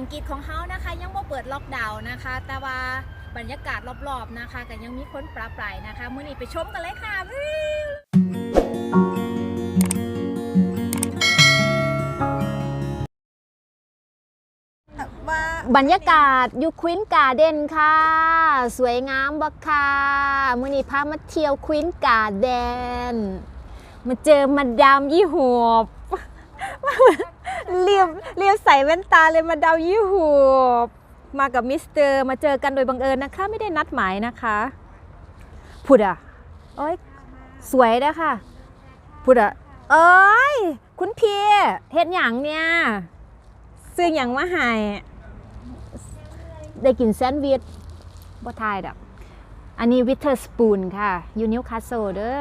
อังกฤษของเฮานะคะ ยังบ่เปิดล็อกดาวน์นะคะ แต่ว่าบรรยากาศรอบๆนะคะก็ยังมีคนปราปรายนะคะมื้อนี้ไปชมกันเลยค่ะวิวว่าบรรยากาศอยู่ควินการ์เดนค่ะ สวยงามบักค่ะมื่อนี้พามาเที่ยวควินการ์เดนมาเจอมาดามยี่หัวบเรีบเรียบใส่แว่นตาเลยมาดามยี่หัวบมากับมิสเตอร์มาเจอกันโดยบังเอิญนะคะ ไม่ได้นัดหมายนะคะพูดอะโอ้ยสวยนะค่ะพูดอะเอ้ย คุณพี่เฮ็ดหยังเนี่ยซื้อหยังมาให้ได้กินแซนด์วิชบ่ทายดอกอันนี้วิเทอร์สปูนค่ะยูนิวคาสเซิลเด้อ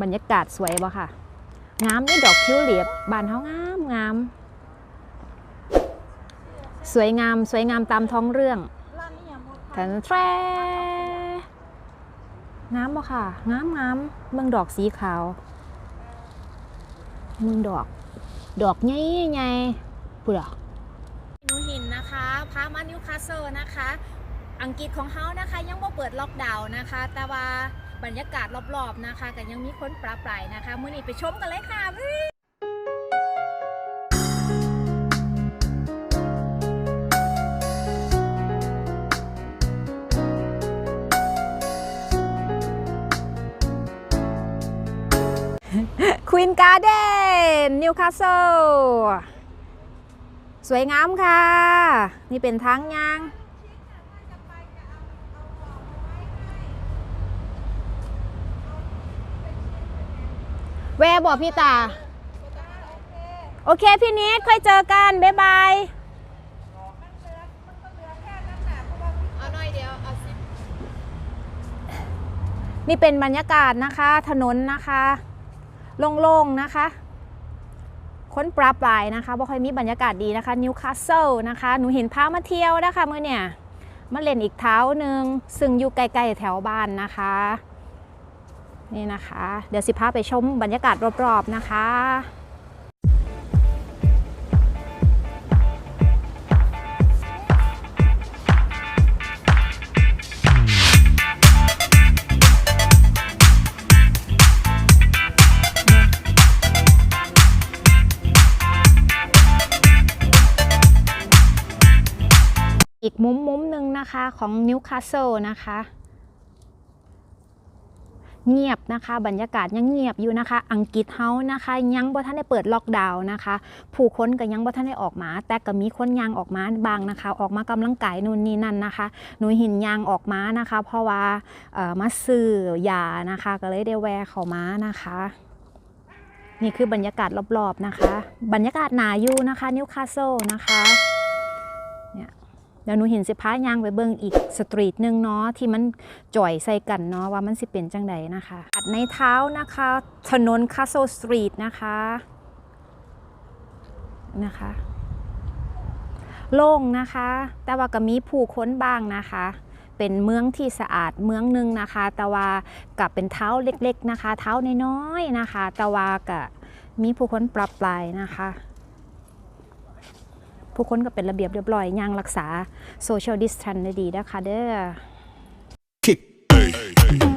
บรรยากาศสวยบ่ค่ะ งามนี่ดอกทิวลิปบานเฮางามงาม สวยงามสวยงามตามท้องเรื่องแทนแทรงามบ่ค่ะ งามงามเมืองดอกสีขาว เมืองดอก ดอกใหญ่ๆพูดอะหนูหินนะคะพามานิวคาสเซิลนะคะ อังกฤษของเฮานะคะ ยังบ่เปิดล็อกดาวน์นะคะ แต่ว่าบรรยากาศรอบๆนะคะก็ยังมีคนปราปรายนะคะมื้อนี้ไปชมกันเลยค่ะวิวควีนการ์เดนนิวคาสเซิลสวยงามค่ะ นี่เป็นทางยาง วร์บอกพี่ตา โอเคพี่นิดค่อยเจอกัน บ๊ายบาย เอาหน่อยเดียว เอาสินี่เป็นบรรยากาศนะคะ ถนนนะคะ โล่งๆนะคะ ค้นปลาปลายนะคะบ่ค่อยมีบรรยากาศดีนะคะนิวคาสเซิลนะคะ หนูเห็นพามาเที่ยวนะคะเมื่อเนี่ยมาเล่นอีกเท้าหนึ่งซึ่งอยู่ใกล้ๆแถวบ้านนะคะ นี่นะคะ เดี๋ยวสิพาไปชมบรรยากาศรอบๆนะคะอีกมุมมุมหนึ่งนะคะของนิวคาสเซิลนะคะ เงียบนะคะ บรรยากาศยังเงียบอยู่นะคะ อังกฤษเฮานะคะ ยังบ่ทันได้เปิดล็อกดาวน์นะคะ ผู้คนก็ยังบ่ทันได้ออกมา แต่ก็มีคนยางออกมาบางนะคะ ออกมากำลังกายนู่นนี่นั่นนะคะ หนูหินยางออกมานะคะ เพราะว่าเอ่อมาซื้อยานะคะ ก็เลยได้แวะเข้ามานะคะนี่คือบรรยากาศรอบๆนะคะ บรรยากาศหนาอยู่นะคะนิวคาสเซิลนะคะ เดี๋ยวหนูเห็นสิพายางไปเบิ่งอีกสตรีทหนึ่งเนาะที่มันจ่อยใส่กันเนาะว่ามันสิเป็นจังใดนะคะตัดในเท้านะคะ ถนนคาส l สตรีทนะคะนะคะ โล่งนะคะ แต่ว่าก็มีผู้ค้นบ้างนะคะเป็นเมืองที่สะอาดเมืองหนึ่งนะคะ แต่ว่ากับเป็นเท้าเล็กๆนะคะ เท้าน้อยๆนะคะ แต่ว่าก็มีผู้คนปรับปลายนะคะ ผู้คนก็เป็นระเบียบเรียบร้อยย่างรักษาโซเชียลดิสทันได้ดีนะคะเด้อ